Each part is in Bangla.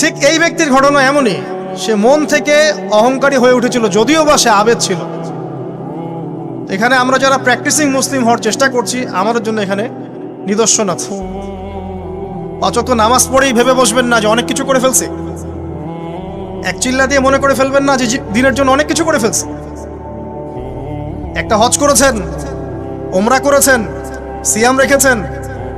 ঠিক এই ব্যক্তির ঘটনা এমনই। সে মন থেকে অহংকারী হয়ে উঠেছিল, যদিও বা সে আবেদ ছিল। এখানে আমরা যারা প্র্যাকটিসিং মুসলিম হওয়ার চেষ্টা করছি, আমাদের জন্য এখানে নিদর্শন আছে। অচত নামাজ পড়েই ভেবে বসবেন না যে অনেক কিছু করে ফেলছে। এক চিল্লা দিয়ে মনে করে ফেলবেন না যে দিনের জন্য অনেক কিছু করে ফেলছে। একটা হজ করেছেন ওমরা করেছেন, সিয়াম রেখেছেন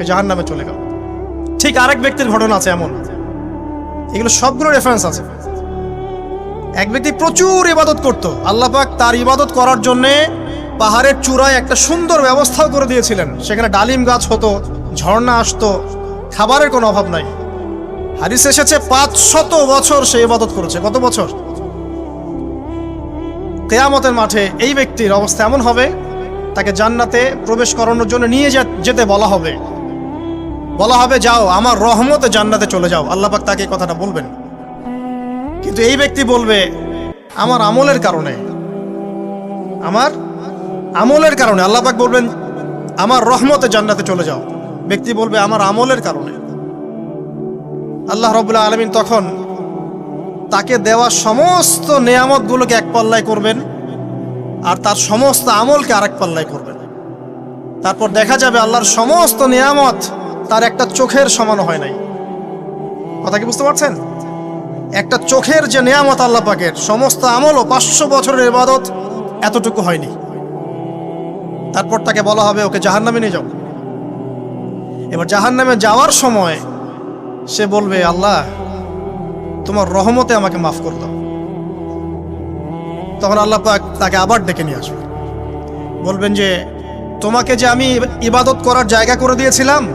সে জাহান নামে চলে গেল। ঠিক আরেক ব্যক্তির ঘটনা আছে এমন। এগুলো সবগুলো রেফারেন্স আছে। এক ব্যক্তি প্রচুর ইবাদত করত। আল্লাহ পাক তার ইবাদত করার জন্যে পাহাড়ের চূড়ায় একটা সুন্দর ব্যবস্থাও করে দিয়েছিলেন। সেখানে ডালিম গাছ হতো, ঝর্ণা আসতো, খাবারের কোনো অভাব নাই। হারিস এসেছে, পাঁচ শত বছর সে ইবাদত করেছে। কত বছর? কেয়ামতের মাঠে এই ব্যক্তির অবস্থা এমন হবে, তাকে জান্নাতে প্রবেশ করানোর জন্য নিয়ে যেতে বলা হবে। বলা হবে, যাও, আমার রহমতে জান্নাতে চলে যাও। আল্লাহ পাক তাকে কথাটা বলবেন। কিন্তু এই ব্যক্তি বলবে, আমার আমলের কারণে। আমার আমলের কারণে। আল্লাহ পাক বলবেন, আমার রহমতে জান্নাতে চলে যাও। ব্যক্তি বলবে, আমার আমলের কারণে। আল্লাহ রবুল্লাহ আলমিন তখন তাকে দেওয়া সমস্ত নেয়ামতগুলোকে এক পাল্লায় করবেন আর তার সমস্ত আমলকে আরেক পাল্লায় করবেন। তারপর দেখা যাবে, আল্লাহর সমস্ত নিয়ামত তার একটা চোখের সমান হয় নাই। কথা কি বুঝতে পারছেন? একটা চোখের যে নিয়ামত আল্লাহ পাকের, সমস্ত আমল ও পাঁচশো বছরের ইবাদত এতটুকু হয়নি। তারপর তাকে বলা হবে, ওকে জাহান নামে নিয়ে যাও। এবার জাহান নামে যাওয়ার সময় সে বলবে, আল্লাহ, তোমার রহমতে আমাকে মাফ করে দাও। তখন আল্লাহ পাক তাকে আবার ডেকে নিয়ে আসবে। বলবেন যে, তোমাকে যে আমি ইবাদত করার জায়গা করে দিয়েছিলাম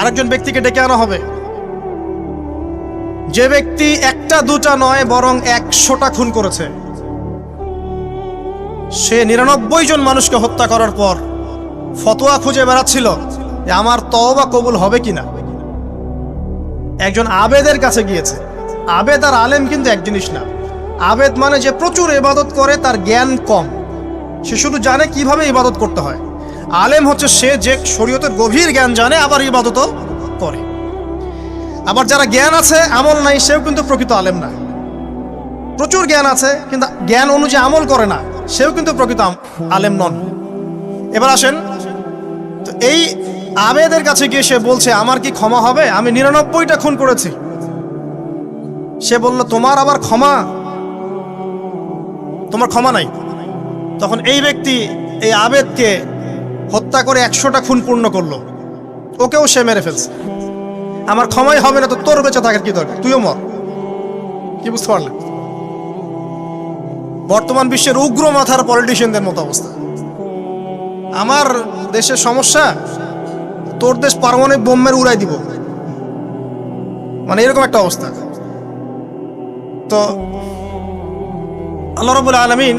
আরেকজন ব্যক্তিকে ডেকে আনা হবে। যে ব্যক্তি একটা, দুটা নয়, বরং একশোটা খুন করেছে। সে নিরানব্বই জন মানুষকে হত্যা করার পর ফতোয়া খুঁজে বেড়াচ্ছিল যে আমার তওবা কবুল হবে কিনা। একজন আবেদের কাছে গিয়েছে। আবেদ আর আলেম কিন্তু এক জিনিস না। আবেদ মানে যে প্রচুর ইবাদত করে, তার জ্ঞান কম। সে শুধু জানে কীভাবে ইবাদত করতে হয়। আলেম হচ্ছে সে যে শরীয়তের গভীর জ্ঞান জানে, আবার ইবাদত করে। আবার যারা জ্ঞান আছে, আমল নাই, সেও কিন্তু প্রকৃত আলেম না। প্রচুর জ্ঞান আছে, কিন্তু জ্ঞান অনুযায়ী আমল করে না, সেও কিন্তু প্রকৃত আলেম নন। এবার আসেন, তো এই আবেদের কাছে গিয়ে সে বলছে, আমার কি ক্ষমা হবে? আমি নিরানব্বইটা খুন করেছি। সে বলল, তোমার আবার ক্ষমা? তোমার ক্ষমা নাই। তখন এই ব্যক্তি, এই আবেদকে হত্যা করে একশোটা খুন পূর্ণ করল। ওকেও সে মেরে ফেলছে। আমার ক্ষমাই হবে না তো তোর বেঁচে থাকার কি দরকার? তুইও মর। কি বুঝতে পারলেন বর্তমান বিশ্বের উগ্র মাথার পলিটিশিয়ানদের মতো অবস্থা। আমার দেশের সমস্যা, তোর দেশ পারমাণবিক বোমের উড়াই দিব। মানে এরকম একটা অবস্থা। তো আল্লাহ রবুল আলমিন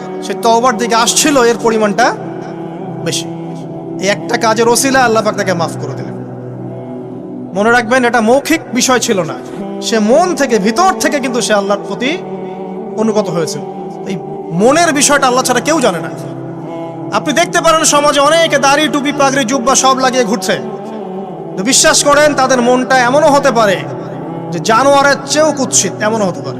সে তওবার দিকে আসছিল, এর পরিমাণটা বেশি। এই একটা কাজের ওসিলা আল্লাহ পাক তাকে মাফ করে দিলেন। মনে রাখবেন, এটা মৌখিক বিষয় ছিল না। সে মন থেকে, ভিতর থেকে কিন্তু সে আল্লাহর প্রতি অনুগত হয়েছে এই মনের বিষয়টা আল্লাহ ছাড়া কেউ জানে না। আপনি দেখতে পারেন, সমাজে অনেকে দাড়ি, টুপি, পাগড়ি, জুব্বা সব লাগিয়ে ঘুরছে। তো বিশ্বাস করেন, তাদের মনটা এমনও হতে পারে যে জানোয়ারের চেয়েও কুৎসিত, এমনও হতে পারে।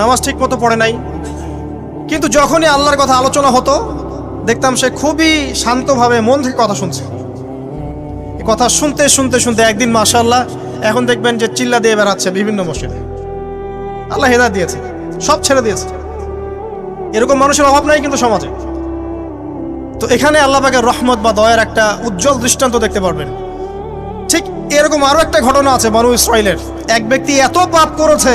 নামাজ ঠিক মতো পড়ে নাই। কিন্তু যখনই আল্লাহর কথা আলোচনা হতো, দেখতাম সে খুবই শান্তভাবে মন থেকে কথা শুনছে। কথা শুনতে শুনতে শুনতে একদিন মাশাল্লাহ এখন দেখবেন যে চিল্লা দিয়ে বেড়াচ্ছে বিভিন্ন মসজিদে। আল্লাহ হেদায়ত দিয়েছে, সব ছেড়ে দিয়েছে। এরকম মানুষের অভাব নাই কিন্তু সমাজে। তো এখানে আল্লাহ পাকের রহমত বা দয়ার একটা উজ্জ্বল দৃষ্টান্ত দেখতে পারবেন। ঠিক এরকম আরও একটা ঘটনা আছে বানু ইসরায়েলের এক ব্যক্তি এত পাপ করেছে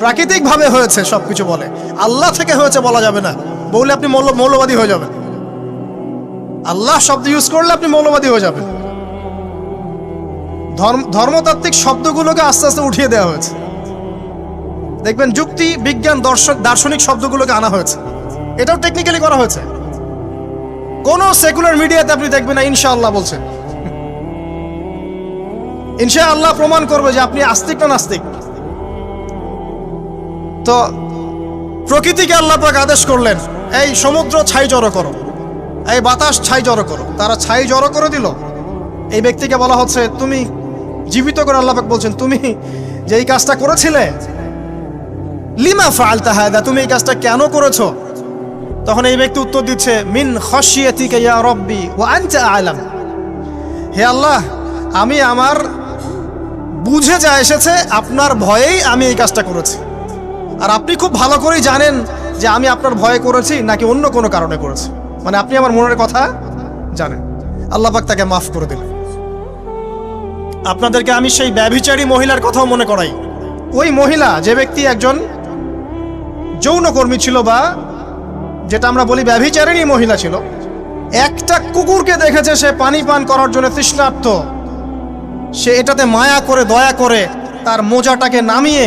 প্রাকৃতিক ভাবে হয়েছে, সবকিছু বলে। আল্লাহ থেকে হয়েছে বলা যাবে না। বললে আপনি মৌল মৌলবাদী হয়ে যাবেন। আল্লাহ শব্দ ইউজ করলে আপনি মৌলবাদী হয়ে যাবেন। ধর্ম ধর্মতাত্ত্বিক শব্দগুলোকে আস্তে আস্তে উঠিয়ে দেওয়া হয়েছে। দেখবেন যুক্তি, বিজ্ঞান, দর্শক, দার্শনিক শব্দগুলোকে আনা হয়েছে। এটাও টেকনিক্যালি করা হয়েছে। কোন সেকুলার মিডিয়াতে আপনি দেখবেন না, ইনশাআল্লাহ বলছে। ইনশাআল্লাহ প্রমাণ করবে যে আপনি আস্তিক না নাস্তিক। তো প্রকৃতিকে আল্লাহ পাক আদেশ করলেন, এই সমুদ্র ছাই জড়ো করো, এই বাতাস ছাই জড়ো করো। তারা ছাই জড়ো করে দিল। এই ব্যক্তিকে বলা হচ্ছে, তুমি জীবিত করে আল্লাহ পাক বলছেন, তুমি যে এই কাজটা করেছিলে, লিমা ফালতা হায়দা তুমি এই কাজটা কেন করেছ? তখন এই ব্যক্তি উত্তর দিচ্ছে, মিন খসিয়াতিকা ইয়া রব্বি ও আনতা আলাম। হে আল্লাহ, আমি আমার বুঝে যা এসেছে, আপনার ভয়েই আমি এই কাজটা করেছি। আর আপনি খুব ভালো করেই জানেন যে আমি আপনার ভয়ে করেছি নাকি অন্য কোনো কারণে করেছি। মানে আপনি আমার মনের কথা জানেন। আল্লাহ পাক তাকে মাফ করে দিলেন। আপনাদেরকে আমি সেই ব্যভিচারী মহিলার কথাও মনে করাই। ওই মহিলা, যে ব্যক্তি একজন যৌনকর্মী ছিল বা যেটা আমরা বলি ব্যভিচারিণী মহিলা ছিল, একটা কুকুরকে দেখেছে সে পানি পান করার জন্য তৃষ্ণার্থ সে এটাতে মায়া করে, দয়া করে তার মোজাটাকে নামিয়ে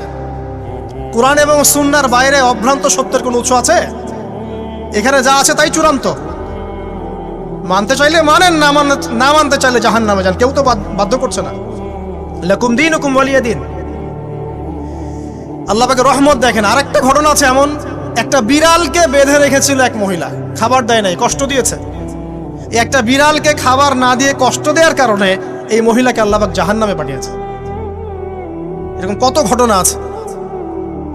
কোরআন এবং সুন্নার বাইরে অভ্রান্ত সত্যের কোনো উৎস আছে? এখানে যা আছে তাই চূড়ান্ত। মানতে চাইলে মানেন, না মানতে না মানতে চাইলে জাহান নামে যান। কেউ তো বাধ্য করছে না। লেকুম দিন হুকুম বলিয়া দিন। আল্লাহ পাকে রহমত দেখেন, আরেকটা ঘটনা আছে এমন। একটা বিড়ালকে বেঁধে রেখেছিল এক মহিলা। খাবার দেয় নাই, কষ্ট দিয়েছে। একটা বিড়ালকে খাবার না দিয়ে কষ্ট দেওয়ার কারণে এই মহিলাকে আল্লাহবাক জাহান নামে পাঠিয়েছে। এরকম কত ঘটনা আছে।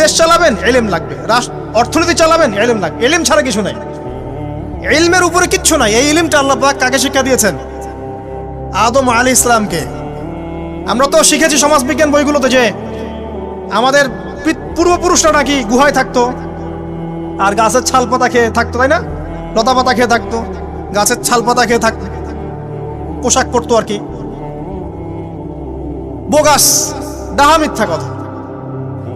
দেশ চালাবেন, এলেম লাগবে। রাষ্ট্র অর্থনীতি চালাবেন, এলেম লাগবে। এলেম ছাড়া কিছু নাই। এলমের উপরে কিচ্ছু নাই। এই ইলিমটা আল্লাহ পাক কাকে শিক্ষা দিয়েছেন? আদম আলী ইসলামকে। আমরা তো শিখেছি সমাজবিজ্ঞান বইগুলোতে যে আমাদের পূর্বপুরুষরা নাকি গুহায় থাকতো, আর গাছের ছাল পাতা খেয়ে থাকতো, তাই না? লতা পাতা খেয়ে থাকতো, গাছের ছাল পাতা খেয়ে থাকতো পোশাক পরতো আর কি। বোগাস ডাহা মিথ্যা কথা।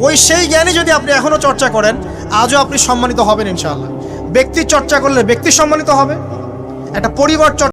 ওই সেই জ্ঞানে যদি আপনি এখনও চর্চা করেন, আজও আপনি সম্মানিত হবেন ইনশাআল্লাহ। ব্যক্তি চর্চা করলে ব্যক্তি সম্মানিত হবে। একটা পরিবার চর্চা